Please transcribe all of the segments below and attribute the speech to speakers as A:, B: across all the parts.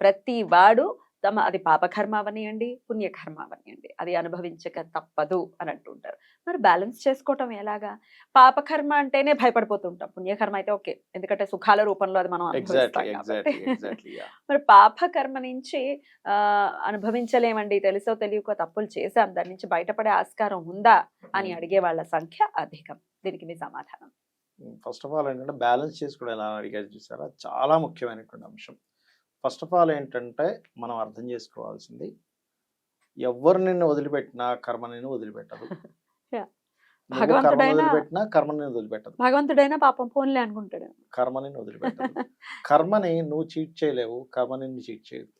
A: ప్రతి వాడు తమ అది పాపకర్మ అవనియండి పుణ్యకర్మ అవనియండి అది అనుభవించక తప్పదు అని అంటుంటారు. మరి బ్యాలెన్స్ చేసుకోవటం ఎలాగా? పాపకర్మ అంటేనే భయపడిపోతుంటాం. పుణ్యకర్మ అయితే ఓకే. ఎందుకంటే సుఖాల రూపంలో అది మనం అనుభవిస్తాం కాబట్టి. మరి పాపకర్మ నుంచి అనుభవించలేమండి. తెలుసో తెలియకో తప్పులు చేశాం. దాని నుంచి బయటపడే ఆస్కారం ఉందా అని అడిగే వాళ్ళ సంఖ్య అధికం. దీనికి మీ సమాధానం.
B: ఫస్ట్ ఆఫ్ ఆల్ ఏంటంటే బ్యాలెన్స్ చేసుకోవడం ఎలా అడిగారు చూసారా? చాలా ముఖ్యమైనటువంటి అంశం. ఫస్ట్ ఆఫ్ ఆల్ ఏంటంటే మనం అర్థం చేసుకోవాల్సింది ఎవరు నిన్ను వదిలిపెట్టినా కర్మ నిన్ను వదిలిపెట్టదు. వదిలిపెట్టినా కర్మ నిన్ను వదిలిపెట్టదు.
A: భగవంతుడైనా పాపం ఫోన్లే అనుకుంటాడు.
B: కర్మ నిన్ను వదిలిపెట్టదు. కర్మని నువ్వు చీట్ చేయలేవు కర్మ నిన్ను చీట్ చేయదు.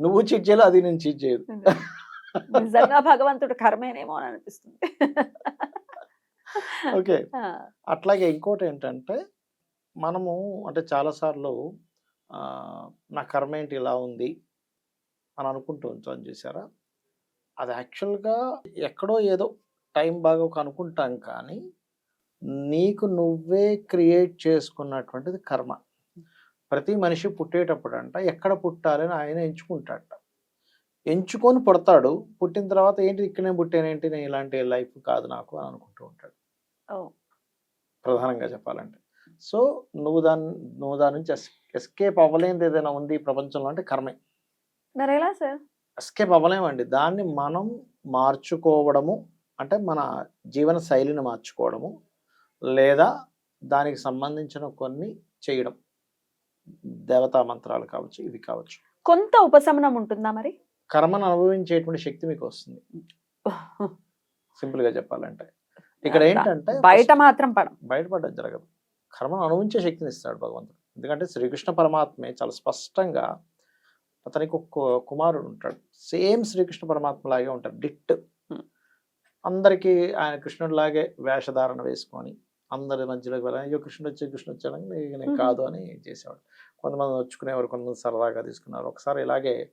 B: నువ్వు చీట్ చేయలేవు అది నేను చీట్ చేయదు.
A: నిజంగా. భగవంతుడు కర్మేనేమో అని అనిపిస్తుంది.
B: ఓకే. అట్లాగే ఇంకోటి ఏంటంటే మనము అంటే చాలాసార్లు నా కర్మ ఏంటి ఇలా ఉంది అని అనుకుంటూ ఉంటాం చూసారా? అది యాక్చువల్గా ఎక్కడో ఏదో టైం బాగా ఒక అనుకుంటాం కానీ నీకు నువ్వే క్రియేట్ చేసుకున్నటువంటిది కర్మ. ప్రతి మనిషి పుట్టేటప్పుడు అంట ఎక్కడ పుట్టాలని ఆయన ఎంచుకుంటాడట. ఎంచుకొని పుడతాడు. పుట్టిన తర్వాత ఏంటి ఇక్కడనే పుట్టానేంటి నేను ఇలాంటి లైఫ్ కాదు నాకు అని అనుకుంటూ ఉంటాడు. ప్రధానంగా చెప్పాలంటే. సో నువ్వు దాన్ని నువ్వు దాని నుంచి ఎస్కేప్ అవ్వలేనిది ఏదైనా ఉంది ఈ ప్రపంచంలో అంటే కర్మే.
A: మరి ఎలా సార్?
B: ఎస్కేప్ అవ్వలేమండి. దాన్ని మనం మార్చుకోవడము అంటే మన జీవన శైలిని మార్చుకోవడము లేదా దానికి సంబంధించిన కొన్ని చేయడం. దేవతా మంత్రాలు కావచ్చు ఇవి కావచ్చు.
A: కొంత ఉపశమనం ఉంటుందా మరి?
B: కర్మను అనుభవించేటువంటి శక్తి మీకు వస్తుంది. సింపుల్గా చెప్పాలంటే. ఇక్కడ ఏంటంటే
A: బయట మాత్రం పడం.
B: బయటపడడం జరగదు. కర్మను అనుభవించే శక్తిని ఇస్తాడు భగవంతుడు. ఎందుకంటే శ్రీకృష్ణ పరమాత్మే చాలా స్పష్టంగా అతనికి ఒక కుమారుడు ఉంటాడు. సేమ్ శ్రీకృష్ణ పరమాత్మ లాగే ఉంటాడు. డిట్.
A: Hmm.
B: అందరికీ ఆయన కృష్ణుడిలాగే వేషధారణ వేసుకొని అందరి మధ్యలోకి వెళ్ళి అయ్యో కృష్ణుడు వచ్చి కృష్ణుడు వచ్చాడని నేను
A: Mhm.
B: కాదు అని చేసేవాడు. కొంతమంది వచ్చుకునేవారు కొంతమంది సరదాగా తీసుకున్నారు. ఒకసారి ఇలాగే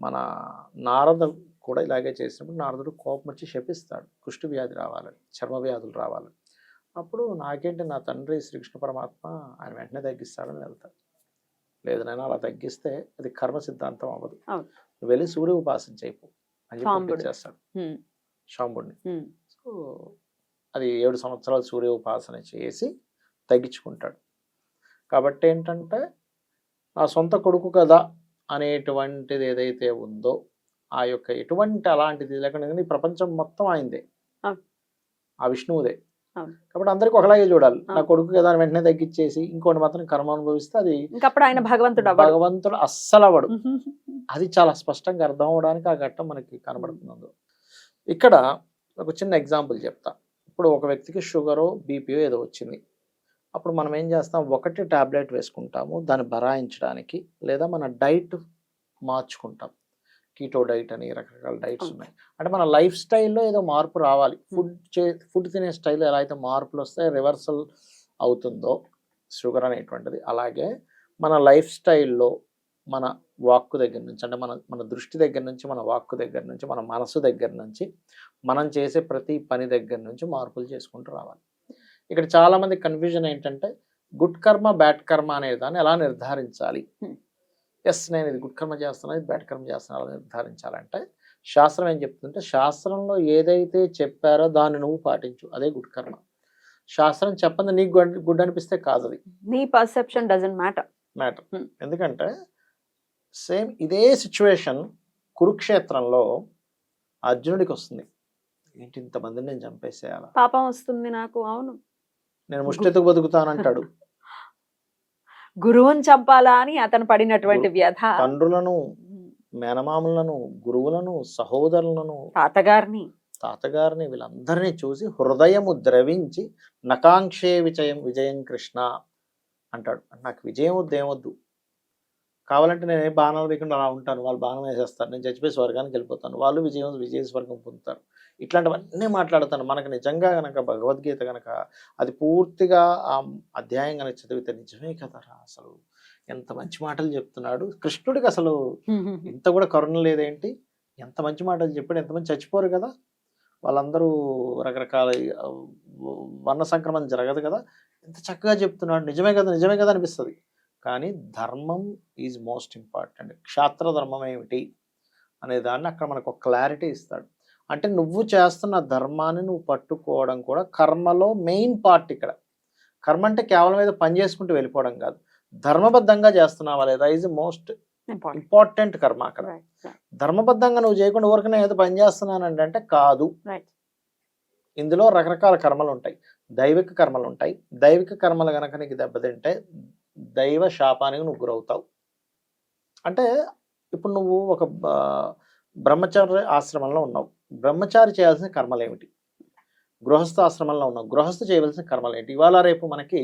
B: మన నారద కూడా ఇలాగే చేసినప్పుడు నారదుడు కోపం వచ్చి శపిస్తాడు. కుష్టి వ్యాధి రావాలని చర్మ వ్యాధులు రావాలని అప్పుడు నాకేంటి నా తండ్రి శ్రీకృష్ణ పరమాత్మ ఆయన వెంటనే తగ్గిస్తాడని వెళ్తాడు లేదు నేను అలా తగ్గిస్తే అది కర్మ సిద్ధాంతం అవ్వదు. నువ్వు వెళ్ళి సూర్య ఉపాసన చేయపు అని చెప్పి. చేస్తాడు
A: హ్మ్.
B: సో అది ఏడు సంవత్సరాలు సూర్య ఉపాసన చేసి తగ్గించుకుంటాడు కాబట్టి ఏంటంటే నా సొంత కొడుకు కదా అనేటువంటిది ఏదైతే ఉందో ఆ యొక్క ఎటువంటి అలాంటిది లేకుండా ఈ ప్రపంచం మొత్తం
A: అవును.
B: ఆ విష్ణువుదే. కాబట్టి అందరికి ఒకలాగే చూడాలి. నా. కొడుకు కదా వెంటనే తగ్గించేసి ఇంకోటి మాత్రం కర్మ అనుభవిస్తే అది
A: ఇంకప్పుడు ఆయన భగవంతుడు
B: భగవంతుడు అస్సలు అవ్వడు అది చాలా స్పష్టంగా అర్థం అవడానికి ఆ ఘట్టం మనకి కనబడుతుంది. ఇక్కడ ఒక చిన్న ఎగ్జాంపుల్ చెప్తా. ఇప్పుడు ఒక వ్యక్తికి షుగరో బీపీఓ ఏదో వచ్చింది. అప్పుడు మనం ఏం చేస్తాం? ఒకటి టాబ్లెట్ వేసుకుంటాము. దాన్ని భరాయించడానికి లేదా మన డైట్ మార్చుకుంటాం. కీటో డైట్ అని రకరకాల డైట్స్. ఉన్నాయి. అంటే మన లైఫ్ స్టైల్లో ఏదో మార్పు రావాలి. ఫుడ్ చే ఫుడ్ తినే స్టైల్ ఎలా అయితే మార్పులు వస్తాయి రివర్సల్ అవుతుందో షుగర్ అనేటువంటిది. అలాగే మన లైఫ్ స్టైల్లో మన వాక్కు దగ్గర నుంచి అంటే మన మన దృష్టి దగ్గర నుంచి మన వాక్కు దగ్గర నుంచి మన మనసు దగ్గర నుంచి మనం చేసే ప్రతి పని దగ్గర నుంచి మార్పులు చేసుకుంటూ రావాలి. ఇక్కడ చాలా మంది కన్ఫ్యూజన్ ఏంటంటే గుడ్ కర్మ బ్యాడ్ కర్మ అనే దాన్ని ఎలా నిర్ధారించాలి. ఎస్ నేను ఇది గుడ్ కర్మ చేస్తున్నాను ఇది బ్యాడ్ కర్మ చేస్తున్నాను అలా నిర్ధారించాలంటే శాస్త్రం ఏం చెప్తుందంటే శాస్త్రంలో ఏదైతే చెప్పారో దాన్ని నువ్వు పాటించు అదే గుడ్ కర్మ. శాస్త్రం చెప్పంది నీకు గుడ్- అనిపిస్తే కాదు అది.
A: నీ పర్సెప్షన్ డజంట్ మ్యాటర్.
B: మ్యాటర్. ఎందుకంటే సేమ్ ఇదే సిచ్యువేషన్ కురుక్షేత్రంలో అర్జునుడికి వస్తుంది. ఏంటి ఇంతమందిని నేను చంపేసేయాలా?
A: పాపం వస్తుంది నాకు అవును.
B: నేను ముష్టెత్తుకు బతుకుతానంటాడు.
A: గురువుని చంపాలా అని అతను పడినటువంటి వ్యధ.
B: తండ్రులను. మేనమామలను గురువులను సహోదరులను
A: తాతగారిని.
B: తాతగారిని వీళ్ళందరినీ చూసి హృదయము ద్రవించి నకాంక్షే విజయం విజయం కృష్ణ అంటాడు. నాకు విజయం వద్దు ఏమొద్దు. కావాలంటే నేను ఏ బాణాలు వేయకుండా అలా ఉంటాను. వాళ్ళు బాణం వేసేస్తారు. నేను చచ్చిపోయి స్వర్గానికి వెళ్ళిపోతాను. వాళ్ళు విజయం విజయ స్వర్గం పొందుతారు. ఇట్లాంటివన్నీ మాట్లాడతాను. మనకు నిజంగా కనుక భగవద్గీత కనుక అది పూర్తిగా ఆ అధ్యాయం కనుక చదివితే నిజమే కదరా అసలు. ఎంత మంచి మాటలు చెప్తున్నాడు. కృష్ణుడికి అసలు ఇంత కూడా కరుణ లేదేంటి? ఎంత మంచి మాటలు చెప్పాడు. ఎంతమంది చచ్చిపోరు కదా. వాళ్ళందరూ రకరకాల వర్ణ సంక్రమణ జరగదు కదా. ఎంత చక్కగా చెప్తున్నాడు. నిజమే కదా నిజమే కదా అనిపిస్తుంది. కానీ ధర్మం ఈజ్ మోస్ట్ ఇంపార్టెంట్. క్షాత్ర ధర్మం ఏమిటి? అనే దాన్ని అక్కడ మనకు ఒక క్లారిటీ ఇస్తాడు. అంటే నువ్వు చేస్తున్న ధర్మాన్ని నువ్వు పట్టుకోవడం కూడా కర్మలో మెయిన్ పార్ట్ ఇక్కడ. కర్మ అంటే కేవలం ఏదో పని చేసుకుంటూ వెళ్ళిపోవడం కాదు. ధర్మబద్ధంగా చేస్తున్నావా లేదా ఈజ్ మోస్ట్
A: ఇంపార్టెంట్
B: కర్మ అక్కడ. ధర్మబద్ధంగా నువ్వు చేయకుండా ఊరికనే ఏదో పని చేస్తున్నానంటే అంటే కాదు. ఇందులో రకరకాల కర్మలు ఉంటాయి. దైవిక కర్మలు ఉంటాయి. దైవిక కర్మలు కనుక నీకు దెబ్బతింటే దైవ శాపానికి నువ్వు గురవుతావు. అంటే ఇప్పుడు నువ్వు ఒక బ- బ్రహ్మచారి ఆశ్రమంలో ఉన్నావు. బ్రహ్మచారి చేయాల్సిన కర్మలు ఏమిటి? గృహస్థ ఆశ్రమంలో ఉన్నావు గృహస్థ చేయవలసిన కర్మలు ఏంటి? ఇవాళ రేపు మనకి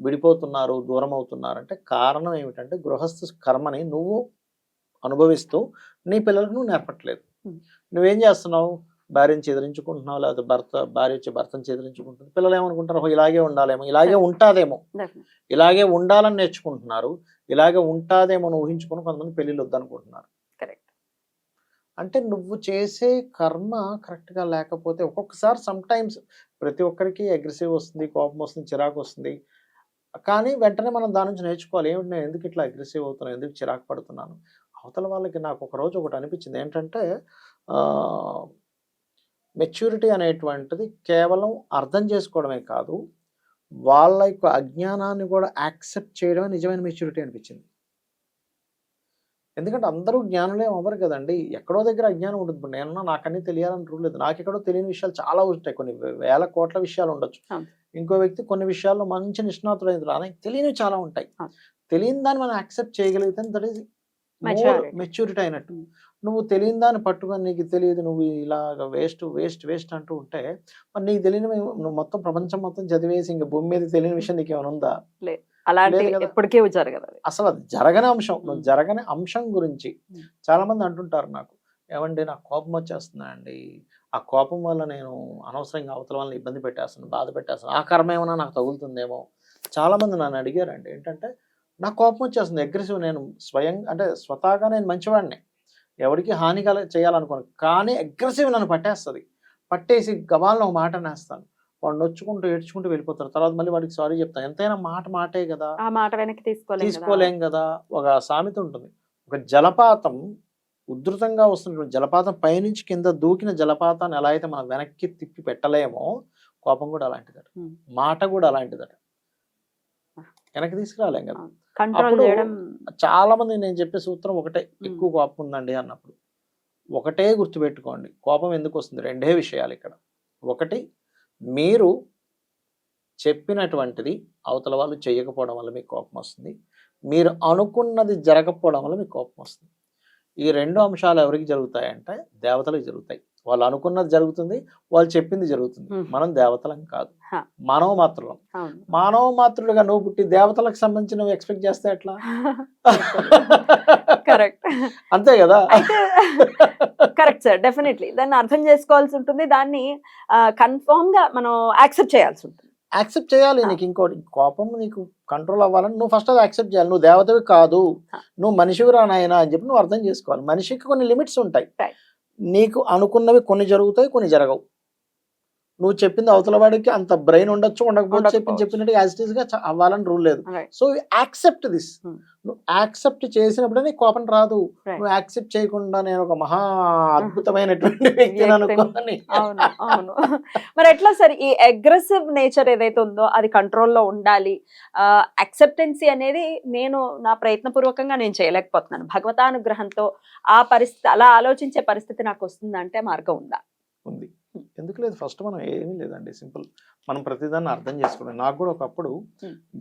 B: విడిపోతున్నారు దూరం అవుతున్నారు అంటే కారణం ఏమిటంటే గృహస్థ కర్మని నువ్వు అనుభవిస్తూ నీ పిల్లలకు నువ్వు నేర్పట్లేదు. నువ్వేం చేస్తున్నావు? భార్యను చెదిరించుకుంటున్నావు లేకపోతే భర్త భార్య వచ్చి భర్తను చెదిరించుకుంటుంది. పిల్లలు ఏమనుకుంటారు? "ఓ, ఇలాగే ఉండాలేమో ఇలాగే ఉంటాదేమో. ఇలాగే ఉండాలని నేర్చుకుంటున్నారు. ఇలాగే ఉంటాదేమో అని ఊహించుకొని కొంతమంది పెళ్ళిళ్ళు వద్దనుకుంటున్నారు. అంటే నువ్వు చేసే కర్మ కరెక్ట్గా లేకపోతే ఒక్కొక్కసారి సమ్టైమ్స్ ప్రతి ఒక్కరికి అగ్రెసివ్ వస్తుంది కోపం వస్తుంది చిరాకు వస్తుంది. కానీ వెంటనే మనం దాని నుంచి నేర్చుకోవాలి. ఏమిటి నేను ఎందుకు ఇట్లా అగ్రెసివ్ అవుతున్నాను? ఎందుకు చిరాకు పడుతున్నాను? అవతల వాళ్ళకి నాకు ఒక రోజు ఒకటి అనిపించింది. ఏంటంటే మెచ్యూరిటీ అనేటువంటిది కేవలం అర్థం చేసుకోవడమే కాదు వాళ్ళ యొక్క అజ్ఞానాన్ని కూడా యాక్సెప్ట్ చేయడమే నిజమైన మెచ్యూరిటీ అనిపించింది. ఎందుకంటే అందరూ జ్ఞానులే అవ్వరు కదండి. ఎక్కడో దగ్గర అజ్ఞానం ఉంటుంది. ఇప్పుడు నేను నాకన్నీ తెలియాలని రూల్ లేదు. నాకు ఎక్కడో తెలియని విషయాలు చాలా ఉంటాయి. కొన్ని వేల కోట్ల విషయాలు ఉండొచ్చు. ఇంకో వ్యక్తి కొన్ని విషయాల్లో మంచి నిష్ణాతుడైన ఆయనకి తెలియనివి చాలా ఉంటాయి. తెలియని దాన్ని మనం యాక్సెప్ట్ చేయగలిగితే దట్ ఈస్. మెచ్యూరిటీ అయినట్టు. నువ్వు తెలియని దాన్ని పట్టుకొని నీకు తెలియదు. నువ్వు ఇలాగ వేస్ట్ వేస్ట్ వేస్ట్ అంటూ ఉంటే మరి నీకు తెలియని నువ్వు మొత్తం ప్రపంచం మొత్తం చదివేసి ఇంక భూమి మీద తెలియని విషయం నీకు ఏమైనా ఉందా? లేదు. కదా.
A: ఎప్పటికీ జరగదు
B: అసలు అది జరగని అంశం. జరగని అంశం గురించి. చాలా మంది అంటుంటారు నాకు ఏమండి నాకు కోపం వచ్చేస్తుందా అండి ఆ కోపం వల్ల నేను అనవసరంగా అవతల వాళ్ళని ఇబ్బంది పెట్టేస్తాను బాధ పెట్టేస్తాను ఆ కర్మ ఏమైనా నాకు తగులుతుందేమో? చాలా మంది నన్ను అడిగారండి. ఏంటంటే నాకు కోపం వచ్చేస్తుంది. అగ్రెసివ్ నేను స్వయం అంటే స్వతహాగా నేను మంచివాడిని. ఎవరికి హాని కల చేయాలనుకోను. కానీ అగ్రెసివ్ నన్ను పట్టేస్తుంది. పట్టేసి గబాలను ఒక మాట నేస్తాను వాడు నొచ్చుకుంటూ ఏడ్చుకుంటూ వెళ్ళిపోతారు. తర్వాత మళ్ళీ వాడికి సారీ చెప్తాను ఎంతైనా మాట మాటే కదా.
A: ఆ మాట వెనక్కి తీసుకోలేం కదా.
B: తీసుకోలేం కదా. ఒక సామెత ఉంటుంది. ఒక జలపాతం ఉధృతంగా వస్తున్నటువంటి జలపాతం పైనుంచి కింద దూకిన జలపాతాన్ని ఎలా అయితే మనం వెనక్కి తిప్పి పెట్టలేమో కోపం కూడా అలాంటిదట. మాట కూడా అలాంటిదట. వెనక్కి తీసుకురాలేం కదా. అప్పుడు చాలా మంది నేను చెప్పే సూత్రం ఒకటే. ఎక్కువ కోపం ఉందండి అన్నప్పుడు. ఒకటే గుర్తుపెట్టుకోండి. కోపం ఎందుకు వస్తుంది? రెండే విషయాలు ఇక్కడ. ఒకటి మీరు చెప్పినటువంటిది అవతల వాళ్ళు చేయకపోవడం వల్ల మీకు కోపం వస్తుంది. మీరు అనుకున్నది జరగకపోవడం వల్ల మీకు కోపం వస్తుంది. ఈ రెండు అంశాలు ఎవరికి జరుగుతాయంటే దేవతలకు జరుగుతాయి. వాళ్ళు అనుకున్నది జరుగుతుంది వాళ్ళు చెప్పింది జరుగుతుంది. మనం దేవతలం కాదు. మానవ మాత్రులం. మానవ మాత్రులుగా నువ్వు పుట్టి దేవతలకు సంబంధించి నువ్వు ఎక్స్పెక్ట్ చేస్తే ఎట్లా?
A: కరెక్ట్.
B: అంతే కదా?
A: Correct sir definitely. దాన్ని అర్థం చేసుకోవాల్సి ఉంటుంది. దాన్ని కన్ఫర్మ్గా మనం యాక్సెప్ట్ చేయాల్సి ఉంటుంది.
B: యాక్సెప్ట్ చేయాలి. నీకు ఇంకోటి. కోపం నీకు కంట్రోల్ అవ్వాలని నువ్వు ఫస్ట్ అది యాక్సెప్ట్ చేయాలి. నువ్వు దేవతవి కాదు. నువ్వు మనిషివి రా నాయనా అని చెప్పి నువ్వు అర్థం చేసుకోవాలి. మనిషికి కొన్ని లిమిట్స్ ఉంటాయి. నీకు అనుకున్నవి కొన్ని జరుగుతాయి కొన్ని జరగవు. నువ్వు చెప్పింది అవతల వాడికి అంత బ్రెయిన్ ఉండొచ్చు ఉండకపోవచ్చు చెప్పి. చెప్పినట్టు యాజ్ ఇట్గా అవ్వాలని రూల్ లేదు. So accept this. నువ్వు యాక్సెప్ట్ చేసినప్పుడే నీకు కోపం రాదు. నువ్వు యాక్సెప్ట్ చేయకుండా నేను ఒక మహా అద్భుతమైనటువంటి వ్యక్తిని. అనుకోని
A: అవును అవును మరి ఎట్లా సార్ ఈ అగ్రెసివ్ నేచర్ ఏదైతే ఉందో అది కంట్రోల్లో ఉండాలి అక్సెప్టెన్సీ అనేది నేను నా ప్రయత్నపూర్వకంగా నేను చేయలేకపోతున్నాను భగవతానుగ్రహంతో ఆ పరిస్థితి అలా ఆలోచించే పరిస్థితి నాకు వస్తుందంటే మార్గం ఉందా
B: ఉంది ఎందుకు లేదు? ఫస్ట్ మనం ఏమీ లేదండి. సింపుల్. మనం ప్రతిదాన్ని అర్థం చేసుకోవడం నాకు కూడా ఒకప్పుడు.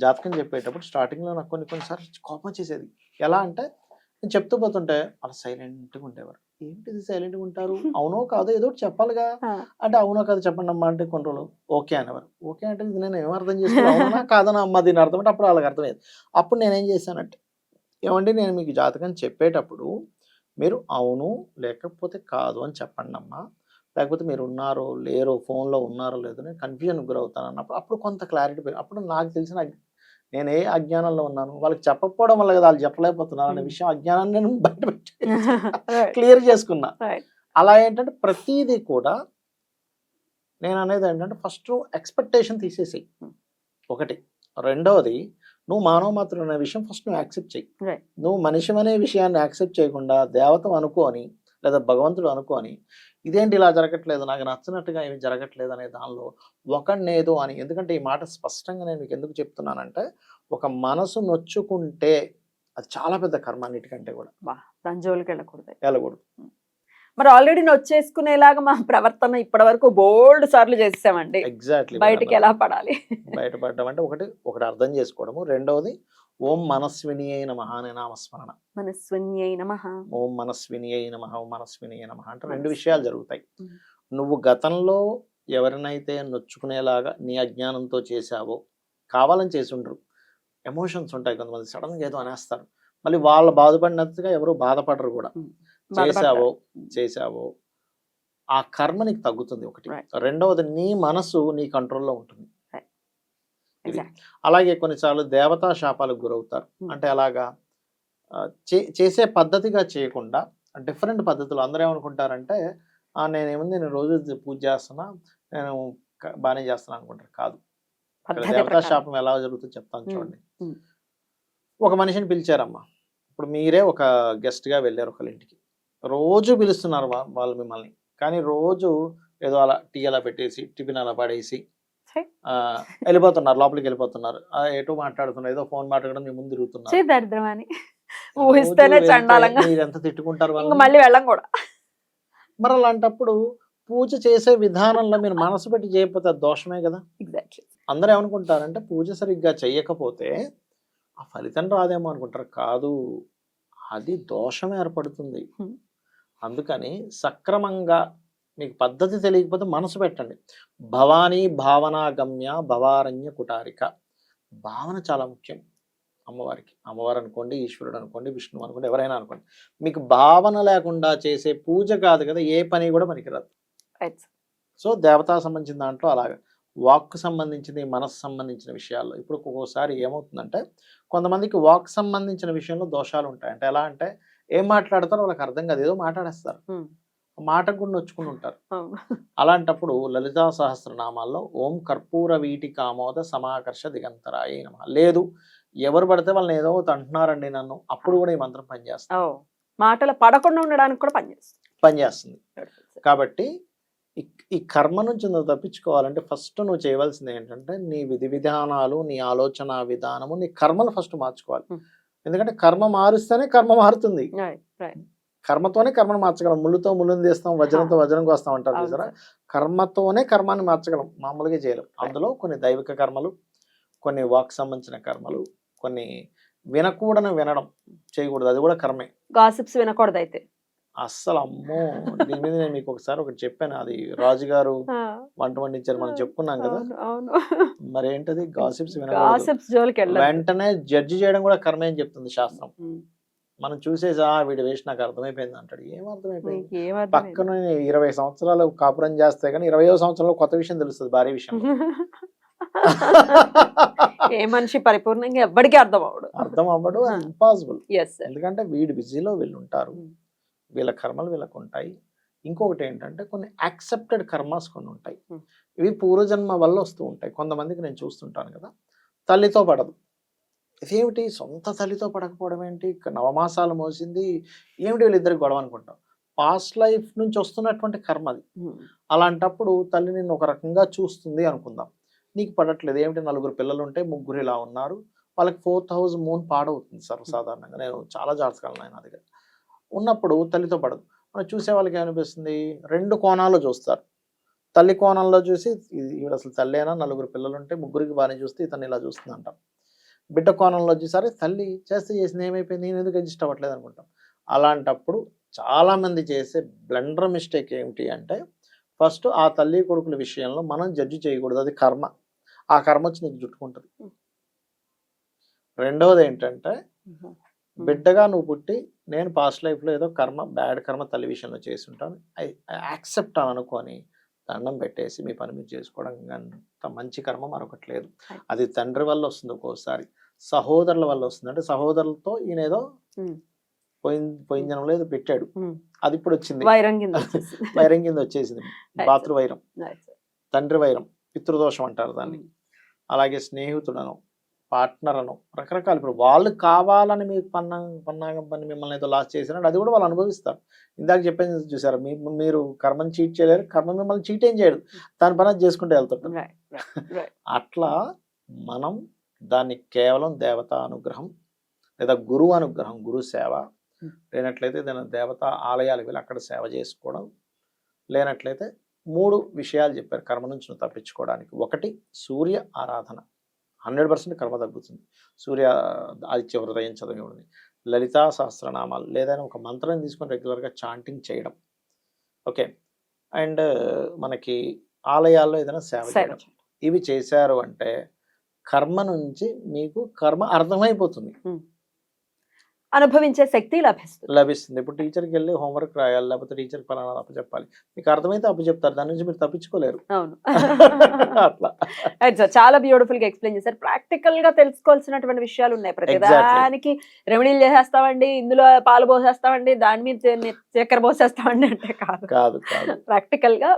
B: జాతకం చెప్పేటప్పుడు starting లో నాకు కొన్ని కొన్నిసార్లు కోపం వచ్చేసేది. ఎలా అంటే నేను చెప్తూ పోతుంటే అలా సైలెంట్గా ఉండేవారు. ఏంటిది సైలెంట్గా ఉంటారు? అవునో కాదో ఏదో చెప్పాలిగా. అంటే అవునో కాదు చెప్పండి అమ్మా అంటే కొన్ని రోజులు ఓకే అనేవారు. ఓకే అంటే ఇది నేను ఏం అర్థం చేసుకోవాలి అవునా కాదనా అమ్మ దీని అర్థం అంటే అప్పుడు వాళ్ళకి అర్థమయ్యేది. అప్పుడు నేనేం చేశానంటే ఏమండి నేను మీకు జాతకం చెప్పేటప్పుడు మీరు అవును లేకపోతే కాదు అని చెప్పండి అమ్మా లేకపోతే మీరు ఉన్నారో లేరో ఫోన్లో ఉన్నారో లేదో నేను కన్ఫ్యూజన్ గురవుతాను అన్నప్పుడు అప్పుడు కొంత క్లారిటీ అప్పుడు నాకు తెలిసిన నేను ఏ అజ్ఞానంలో ఉన్నాను వాళ్ళకి చెప్పకపోవడం వల్ల కదా వాళ్ళు చెప్పలేకపోతున్నారు అనే. విషయం అజ్ఞానాన్ని నేను బయట పెట్టి. క్లియర్ చేసుకున్నా. అలా ఏంటంటే ప్రతిదీ కూడా నేను అనేది ఏంటంటే ఫస్ట్ ఎక్స్పెక్టేషన్ తీసేసి. ఒకటి రెండవది నువ్వు మానవ మాత్రం అనే విషయం ఫస్ట్ నువ్వు యాక్సెప్ట్ చేయి. నువ్వు మనిషి అనే విషయాన్ని యాక్సెప్ట్ చేయకుండా దేవత అనుకోని లేదా భగవంతుడు అనుకోని ఇదేంటి ఇలా జరగట్లేదు? నాకు నచ్చినట్టుగా ఏమి జరగట్లేదు అనే దానిలో ఒకడినేదో అని. ఎందుకంటే ఈ మాట స్పష్టంగా నేను మీకు ఎందుకు చెప్తున్నానంటే ఒక మనసు నొచ్చుకుంటే అది చాలా పెద్ద కర్మ అన్నిటికంటే కూడా.
A: దాని జోలికి వెళ్ళకూడదు.
B: వెళ్ళకూడదు.
A: మరి ఆల్రెడీ నొచ్చేసుకునేలాగా మా ప్రవర్తన ఇప్పటి వరకు బోల్డ్ సార్లు చేసామండి
B: ఎగ్జాక్ట్లీ
A: బయటికి ఎలా పడాలి?
B: బయటపడడం అంటే ఒకటి ఒకటి అర్థం చేసుకోవడము. రెండవది ఓం మనస్విని అయిన మహానే నామస్మరణ
A: మనస్వన్యై నమః
B: ఓం మనస్విని అయిన మహా ఓం మనస్విని అయిన అంటే రెండు
A: మనస్విని.
B: విషయాలు జరుగుతాయి. నువ్వు గతంలో ఎవరినైతే నొచ్చుకునేలాగా నీ అజ్ఞానంతో చేశావో కావాలని చేసి ఉండరు ఎమోషన్స్ ఉంటాయి కొంతమంది సడన్గా ఏదో అనేస్తారు మళ్ళీ వాళ్ళు బాధపడినట్టుగా ఎవరు బాధపడరు కూడా చేసావో చేసావో ఆ కర్మ నీకు తగ్గుతుంది ఒకటి. రెండవది నీ మనసు నీ కంట్రోల్లో ఉంటుంది. అలాగే కొన్నిసార్లు దేవతా శాపాలకు గురవుతారు.
A: Hmm.
B: అంటే అలాగా చేసే పద్ధతిగా చేయకుండా డిఫరెంట్ పద్ధతులు అందరూ ఏమనుకుంటారంటే "ఆ, నేనేముంది నేను రోజు పూజ చేస్తున్నా నేను బాగానే చేస్తున్నా అనుకుంటారు. కాదు. దేవతా. శాపం ఎలా జరుగుతుందో చెప్తాను
A: Hmm.
B: చూడండి.
A: Hmm.
B: ఒక మనిషిని పిలిచారమ్మా. ఇప్పుడు మీరే ఒక guest గా వెళ్ళారు ఒకళ్ళ ఇంటికి. రోజు పిలుస్తున్నారు వాళ్ళు మిమ్మల్ని. కానీ రోజు ఏదో అలా టీ అలా పెట్టేసి టిఫిన్ అలా పడేసి వెళ్ళిపోతున్నారు లోపలికి వెళ్ళిపోతున్నారు. ఎటు మాట్లాడుతున్నారు ఏదో ఫోన్ మాట్లాడడం మీ ముందు తిరుగుతున్నారు.
A: ఊహిస్తేనే చండాలంగా.
B: ఎంత తిట్టుకుంటారు?
A: మళ్ళీ వెళ్ళం కూడా.
B: మరి అలాంటప్పుడు పూజ చేసే విధానంలో మీరు మనసు పెట్టి చేయకపోతే దోషమే కదా.
A: ఎగ్జాక్ట్లీ
B: అందరూ ఏమనుకుంటారంటే పూజ సరిగ్గా చెయ్యకపోతే ఆ ఫలితం రాదేమో అనుకుంటారు. కాదు అది దోషం ఏర్పడుతుంది. అందుకని సక్రమంగా మీకు పద్ధతి తెలియకపోతే మనసు పెట్టండి. భవానీ భావనా గమ్య భవారణ్య కుటారిక. భావన చాలా ముఖ్యం. అమ్మవారికి. అమ్మవారు అనుకోండి ఈశ్వరుడు అనుకోండి విష్ణువు అనుకోండి ఎవరైనా అనుకోండి. మీకు భావన లేకుండా చేసే పూజ కాదు కదా ఏ పని కూడా పనికిరాదు. సో దేవతా సంబంధించిన దాంట్లో అలాగే. వాక్ సంబంధించింది మనసు సంబంధించిన విషయాల్లో. ఇప్పుడు ఒక్కొక్కసారి ఏమవుతుందంటే కొంతమందికి వాక్ సంబంధించిన విషయంలో దోషాలు ఉంటాయి అంటే ఎలా అంటే ఏం మాట్లాడతారో వాళ్ళకి అర్థం కాదు. ఏదో మాట్లాడేస్తారు. ఆ మాటకు కూడా నొచ్చుకుని ఉంటారు అలాంటప్పుడు లలితా సహస్రనామాల్లో ఓం కర్పూర వీటి కామోద సమాకర్ష దిగంతరాయ నమ. లేదు ఎవరు పడితే వాళ్ళని ఏదో అంటున్నారండి నన్ను అప్పుడు కూడా ఈ మంత్రం పనిచేస్తుంది.
A: ఓ మాటలు పడకుండా ఉండడానికి కూడా పనిచేస్తుంది.
B: పనిచేస్తుంది. కాబట్టి ఈ- కర్మ నుంచి నువ్వు తప్పించుకోవాలంటే ఫస్ట్ నువ్వు చేయవలసింది ఏంటంటే నీ విధి విధానాలు నీ ఆలోచన విధానము నీ కర్మలు ఫస్ట్ మార్చుకోవాలి. ఎందుకంటే కర్మ మారుస్తేనే కర్మ మారుతుంది. కర్మతోనే కర్మను మార్చగలం. ముళ్ళుతో ముళ్ళుని తీస్తాం వజ్రంతో వజ్రం కోస్తాం అంటారు చూసారా? కర్మతోనే కర్మాన్ని మార్చగలం. మామూలుగా చేయలేం. అందులో కొన్ని దైవిక కర్మలు కొన్ని వాక్ సంబంధించిన కర్మలు కొన్ని వినకూడని వినడం చేయకూడదు. అది కూడా కర్మే.
A: గాసిప్స్ వినకూడదు అయితే
B: అస్సలు అమ్మో! దీని మీద నేను మీకు ఒకసారి ఒకటి చెప్పాను. అది రాజుగారు
A: ఆ,
B: వంట వండించారు మనం చెప్పుకున్నాం కదా. మరి ఏంటది గాసిప్స్ వినకూడదు. వెంటనే జడ్జి చేయడం కూడా కర్మే అని చెప్తుంది శాస్త్రం. మనం చూసేసి "ఆ, వీడి వేసి నాకు అర్థమైపోయింది అంటాడు. ఏం అర్థమైపోయింది?
A: నీకు ఏమర్థం
B: పక్కన ఇరవై సంవత్సరాలు కాపురం చేస్తే కానీ ఇరవయో సంవత్సరంలో కొత్త విషయం తెలుస్తుంది భారీ విషయం
A: ఏ మనిషి పరిపూర్ణంగా ఎవ్వడికి అర్థం అవడు
B: అర్థం అవ్వడు. ఇంపాసిబుల్.
A: ఎస్
B: ఎందుకంటే వీడి బిజీలో వీళ్ళు ఉంటారు
A: Hmm.
B: వీళ్ళ కర్మలు వీళ్ళకు ఉంటాయి ఇంకొకటి ఏంటంటే కొన్ని యాక్సెప్టెడ్ కర్మాస్ కొన్ని ఉంటాయి.
A: Hmm.
B: ఇవి పూర్వజన్మ వల్ల వస్తూ ఉంటాయి. కొంతమందికి నేను చూస్తుంటాను కదా తల్లితో పడదు. ఇదేమిటి? సొంత తల్లితో పడకపోవడం ఏంటి? నవమాసాలు మోసింది. ఏమిటి వీళ్ళిద్దరికి గొడవ అనుకుంటాం? పాస్ట్ లైఫ్ నుంచి వస్తున్నటువంటి కర్మ అది. అలాంటప్పుడు తల్లి నిన్ను ఒక రకంగా చూస్తుంది అనుకుందాం. నీకు పడట్లేదు. ఏమిటి? నలుగురు పిల్లలు ఉంటే ముగ్గురు ఇలా ఉన్నారు. వాళ్ళకి ఫోర్త్ హౌస్ మూన్ పాడవుతుంది సర్వసాధారణంగా. నేను చాలా జాతకాలు నా దగ్గర. ఉన్నప్పుడు తల్లితో పడదు. మనం చూసే వాళ్ళకి ఏమనిపిస్తుంది? రెండు కోణాలు చూస్తారు. తల్లి కోణంలో చూసి ఇది ఈవిడ అసలు తల్లేనా? నలుగురు పిల్లలు ఉంటే ముగ్గురికి బాగానే చూస్తే ఇతను ఇలా చూస్తుంది అంటాం బిడ్డ కోణంలో వచ్చేసరి తల్లి చేస్తే చేసింది ఏమైపోయింది? నేను ఎందుకు అడ్జస్ట్ అవ్వట్లేదు అనుకుంటాం. అలాంటప్పుడు చాలామంది చేసే బ్లండర్ మిస్టేక్ ఏమిటి అంటే ఫస్ట్ ఆ తల్లి కొడుకుల విషయంలో మనం జడ్జి చేయకూడదు. అది కర్మ. ఆ కర్మ వచ్చి నీకు చుట్టుకుంటుంది. రెండవది ఏంటంటే బిడ్డగా నువ్వు పుట్టి నేను పాస్ట్ లైఫ్లో ఏదో కర్మ బ్యాడ్ కర్మ తల్లి విషయంలో చేసి ఉంటాను. ఐ యాక్సెప్ట్ అని అనుకొని దండం పెట్టేసి మీ పని మీరు చేసుకోవడం అంత మంచి కర్మ మరొకటి లేదు. అది తండ్రి వల్ల వస్తుంది ఒక్కోసారి. సహోదరుల వల్ల వస్తుంది. అంటే సహోదరులతో ఈయన ఏదో
A: Hmm.
B: పోయిన పోయిన జనంలో ఏదో పెట్టాడు.
A: Hmm.
B: అది ఇప్పుడు వచ్చింది.
A: వైరం కింద వచ్చేసింది.
B: వైరం కింద వచ్చేసింది. తండ్రి వైరం. పితృదోషం అంటారు దాన్ని.
A: Hmm.
B: అలాగే స్నేహితుడను. పార్ట్నర్ అను రకరకాలు. ఇప్పుడు వాళ్ళు కావాలని మీకు పన్నా పన్నాగం పని మిమ్మల్ని ఏదో లాస్ చేసినట్టు అది కూడా వాళ్ళు అనుభవిస్తారు. ఇందాక చెప్పేది చూసారు మీ మీరు కర్మని చీట్ చేయలేరు కర్మ మిమ్మల్ని చీట్ ఏం చేయడు. దాని పని అది చేసుకుంటూ వెళ్తుంటారు
A: right.
B: అట్లా మనం దాన్ని కేవలం దేవతా అనుగ్రహం లేదా గురువు అనుగ్రహం గురు సేవ
A: Hmm.
B: లేనట్లయితే ఏదైనా దేవతా ఆలయాలకు వెళ్ళి అక్కడ సేవ చేసుకోవడం లేనట్లయితే మూడు విషయాలు చెప్పారు కర్మ నుంచి తప్పించుకోవడానికి. ఒకటి సూర్య ఆరాధన. హండ్రెడ్ పర్సెంట్ కర్మ తగ్గుతుంది. సూర్య ఆదిత్య హృదయం చదివింది లలితా సహస్రనామాలు లేదైనా ఒక మంత్రం తీసుకొని రెగ్యులర్గా చాంటింగ్ చేయడం. ఓకే. అండ్ మనకి ఆలయాల్లో ఏదైనా సేవ
A: సేవ
B: చేయడం. ఇవి చేశారు అంటే కర్మ నుంచి మీకు కర్మ అర్థమైపోతుంది.
A: అనుభవించే శక్తి లభిస్తుంది.
B: లభిస్తుంది. ఇప్పుడు టీచర్కి వెళ్ళి హోంవర్క్ రాయాలి లేకపోతే టీచర్కి పలానా అప్పు చెప్పాలి. మీకు అర్థమైతే అప్పు చెప్తారు. దాని నుంచి మీరు తప్పించుకోలేరు.
A: అవును.
B: అట్లా.
A: చాలా బ్యూటిఫుల్గా ఎక్స్ప్లెయిన్ చేశారు. ప్రాక్టికల్గా తెలుసుకోవాల్సినటువంటి విషయాలు ఉన్నాయి ప్రతి
B: Exactly.
A: దానికి. రెమెడీలు చేసేస్తామండి ఇందులో పాలు పోసేస్తామండి దాని మీద చక్కెర పోసేస్తామండి అంటే కాదు.
B: కాదు
A: ప్రాక్టికల్గా